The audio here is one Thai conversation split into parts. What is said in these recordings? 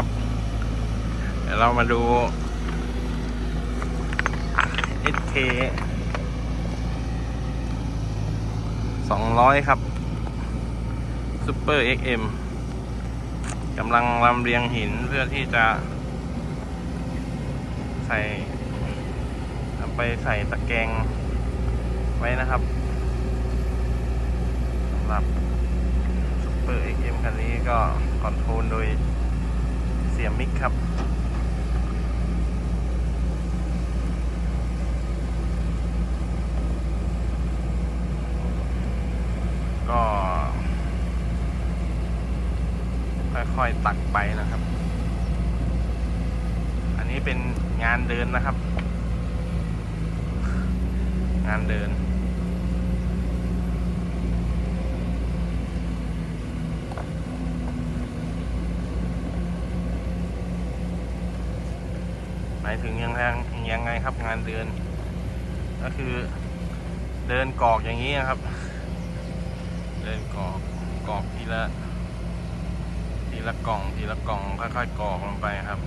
ครับ เดี๋ยวเรามาดู SK 200 ครับ Super XM กำลังลำเลียงหินเพื่อที่จะ ใส่นำไปใส่ตะแกรงไว้นะครับสำหรับ Super XM คันนี้ก็คอนโทรลโดย สียมิกครับ ก็ ค่อยๆตักไปนะครับ อันนี้เป็นงานเดินนะครับ งานเดิน หมายถึงยังไงยังไงครับงานเดิน ก็คือเดินกรอกอย่างนี้นะครับ เดินกรอกกรอกทีละทีละกล่องทีละกล่องค่อยๆกรอกลงไปครับ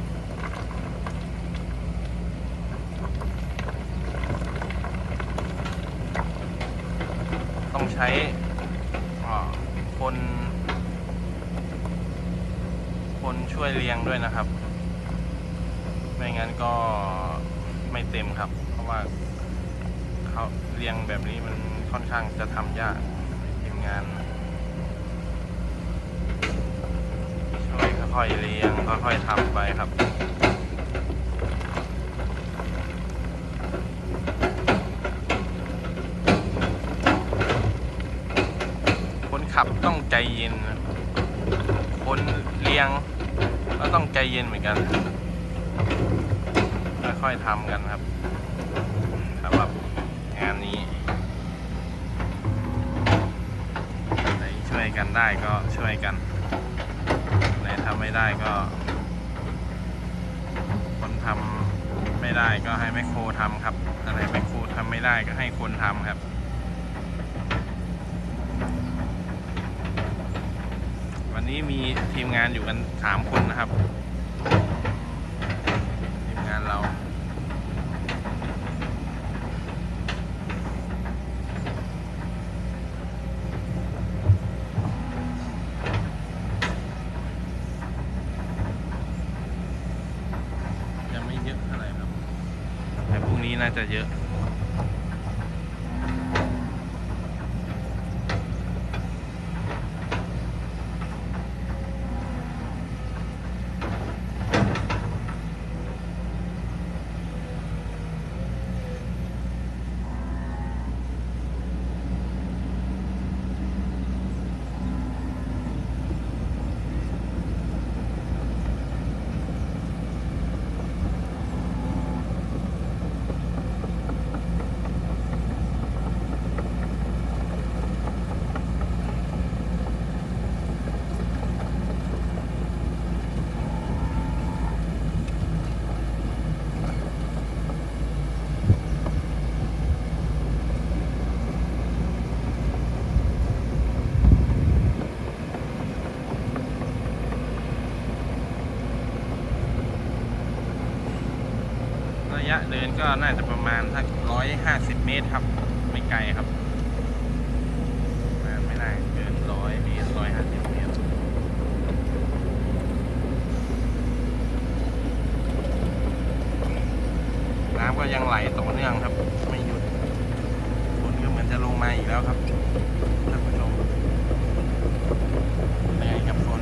ต้องใช้คน คนช่วยเลี้ยงด้วยนะครับ ไม่งั้นก็ไม่เต็มครับ เพราะว่าเขาเรียงแบบนี้มันค่อนข้างจะทำยากทีมงาน ช่วยค่อยๆเรียงค่อยๆทำไปครับคนขับต้องใจเย็น คนเลี้ยงก็ต้องใจเย็นเหมือนกัน ค่อยๆทำกันครับสำหรับงานนี้ไหนช่วยกันได้ก็ช่วยกันไหนทำไม่ได้ก็ คนทำไม่ได้ก็ให้แมคโครทำครับอะไรแมคโครทำไม่ได้ก็ให้คนทำครับวันนี้มีทีมงานอยู่กันสามคนนะครับ ทีมงานเรา ยังไม่เยอะเท่าไหร่ครับ แต่พรุ่งนี้น่า จะเยอะ ยะเดินก็น่าจะประมาณสักร้อยห้าสิบเมตรครับ ไม่ไกลครับไม่ได้เกินร้อยเมตรร้อยห้าสิบเมตรน้ำก็ยังไหลต่อเนื่องครับ ไม่หยุดฝนก็เหมือนจะลงมาอีกแล้วครับท่านผู้ชมเหนื่อยกับฝนน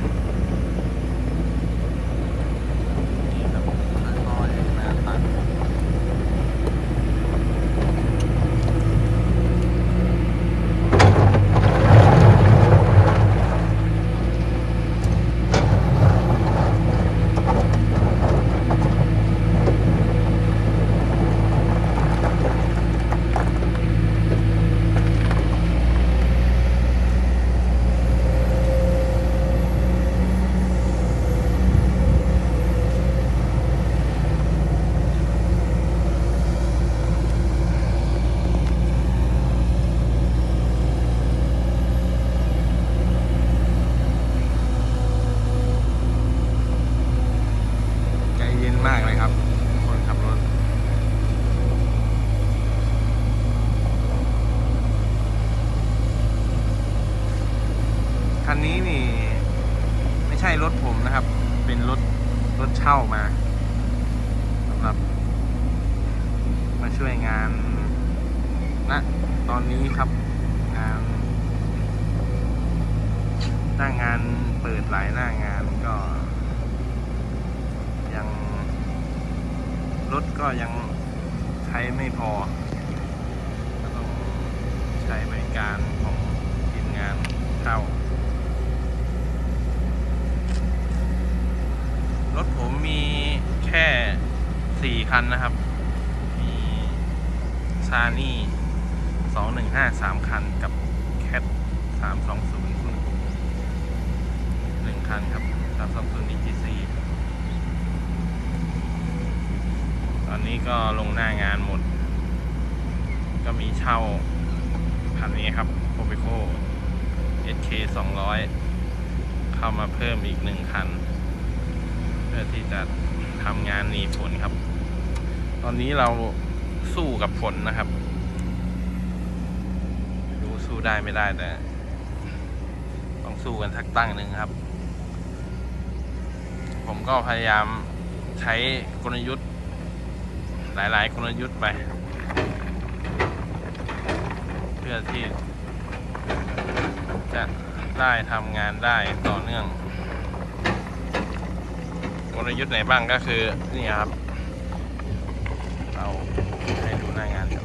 ครับค่อยๆมาตัด น มากเลยครับ คนขับรถ คันนี้นี่ ไม่ ใช่รถผมนะครับ เป็นรถรถเช่ามาสำหรับ มาช่วยงานณตอนนี้ครับงานหน้างานเปิดหลายหน้างานก็ ยังรถก็ยังใช้ไม่พอก็ต้องใช้บริการของทีมงานเช่า รถผมมีแค่สี่คันนะครับ มีซานี่สองหนึ่งห้าสามคันกับแคทสามสองศูนย์หนึ่งคันครับสามสองศูนย์ DGC ตอนนี้ก็ลงหน้างานหมด ก็มีเช่าคันนี้ครับโ o เ c o SK 200เข้ามาเพิ่มอีกหนึ่งคัน เพื่อที่จะ ทำงานหนีฝนครับ ตอนนี้เราสู้กับฝนนะครับไม่รู้สู้ได้ไม่ได้แต่ ต้องสู้กันทักตั้งหนึ่งครับ ผมก็พยายามใช้กลยุทธ์ หลาย ๆ กลยุทธ์ไป เพื่อที่จะได้ทำงานได้ต่อเนื่อง ลยุทธ์ไหนบ้างก็คือนี่ครับ เราให้ดูหน้างานครับ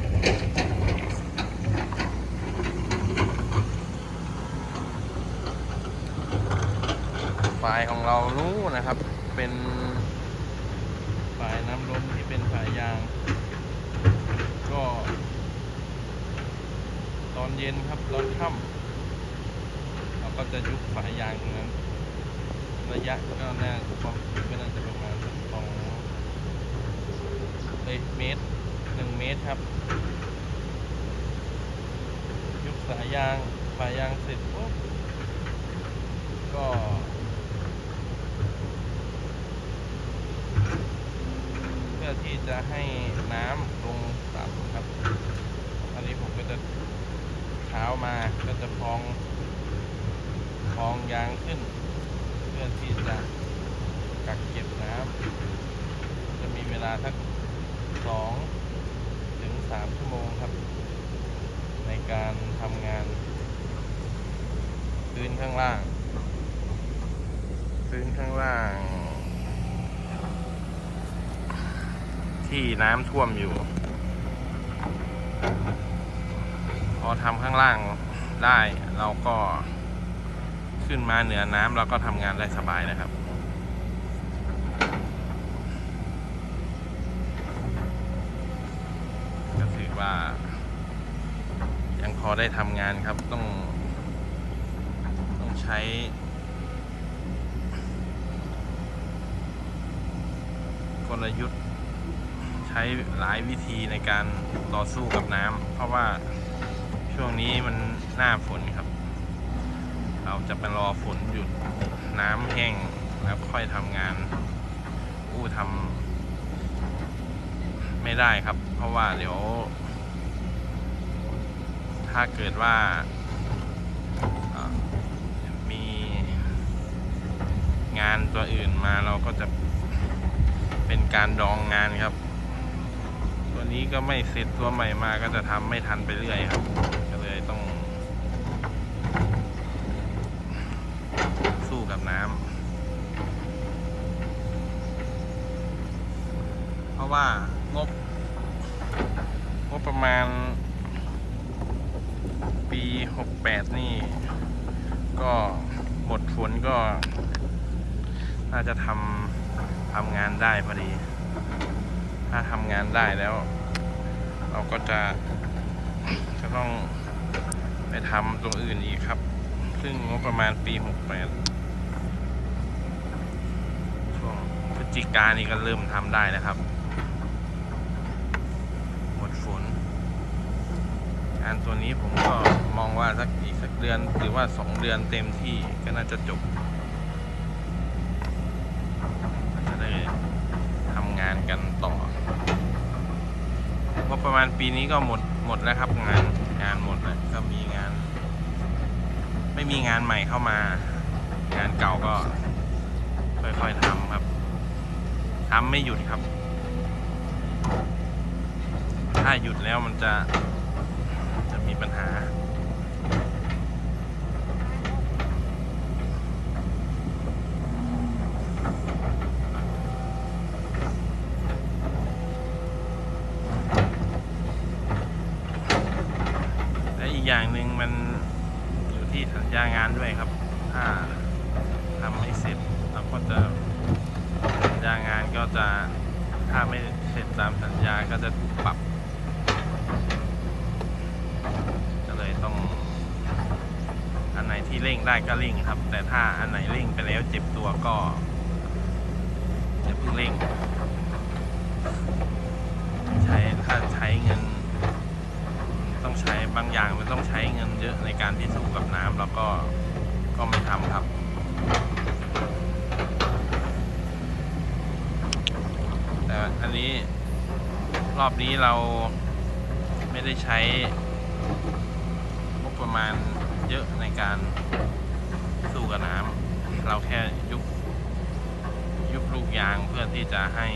ไฟล์ของเรานู้นะครับ เป็นฝายน้ำล้นที่เป็นฝายยาง ก็ ตอนเย็นครับตอนค่ำเราก็จะยุบฝายยางตรงนั้น ระยะก็น่ก็น่าจะประมาณสักสอง เลยเมตรหนึ่งเมตรครับ ยุบสายยางฝายยางเสร็จปุ๊บก็เพื่อที่จะให้น้ำลงต่ำครับ อันนี้ผมก็จะเช้ามาก็จะพองพองยางขึ้น เพื่อที่จะกักเก็บน้ำจะมีเวลาสักสองถึงสามชั่วโมงครับ ในการทำงาน พื้น ข้างล่าง พื้นข้างล่าง ที่น้ำท่วมอยู่ พอทำข้างล่างได้เราก็ขึ้นมาเหนือน้ำเราก็ทำงานได้สบายนะครับก็ถือว่า ยังพอได้ทำงานครับต้อง ช้ กลยุทธ์ ใช้หลายวิธีในการต่อสู้กับน้ำเพราะว่าช่วงนี้มันหน้าฝนครับ เราจะไปรอฝนหยุดน้ำแห้งแล้วค่อยทำงานอู้ทำไม่ได้ครับ เพราะว่าเดี๋ยว ถ้าเกิดว่าอ่ามีงานตัวอื่นมาเราก็จะเป็นการดองงานครับ ตัวนี้ก็ไม่เสร็จตัวใหม่มาก็จะทำไม่ทันไปเรื่อยครับ ก็เลยต้อง สู้กับน้ำเพราะว่างบงบประมาณ ปี 68 นี่ ก็หมดฝนก็ น่าจะทำทำงานได้พอดี ถ้าทำงานได้แล้ว เราก็จะจะต้องไปทำตรงอื่นอีกครับ ซึ่งงบประมาณปี 68 ช่วงพฤศจิกานี่ก็เริ่มทำได้นะครับ หมดฝนงานตัวนี้ผมก็มองว่าสักอีกสักเดือนหรือว่าสองเดือนเต็มที่ก็น่าจะจบ ทำงานกันต่อก็ประมาณปีนี้ก็หมดหมดแล้วครับงานงานหมดแล้วก็มีงาน ไม่มีงานใหม่เข้ามา งานเก่าก็ค่อยๆทำครับทำไม่หยุดครับ ถ้าหยุดแล้วมันจะจะมีปัญหาามสัญญาก็จะถูกปรับ ก็เลยต้อง อันไหนที่เร่งได้ก็เร่งครับ แต่ถ้าอันไหนเร่งไปแล้วเจ็บตัวก็อย่าเพิ่งเร่ง ใช้ถ้าใช้เงิน ต้องใช้บางอย่างมันต้องใช้เงินเยอะในการที่สู้กับน้ำแล้วก็ก็ไม่ทำครับ แต่อันนี้ รอบนี้เราไม่ได้ใช้งบประมาณเยอะในการสู้กับน้ำเราแค่ยุบยุบลูกยางเพื่อที่จะให้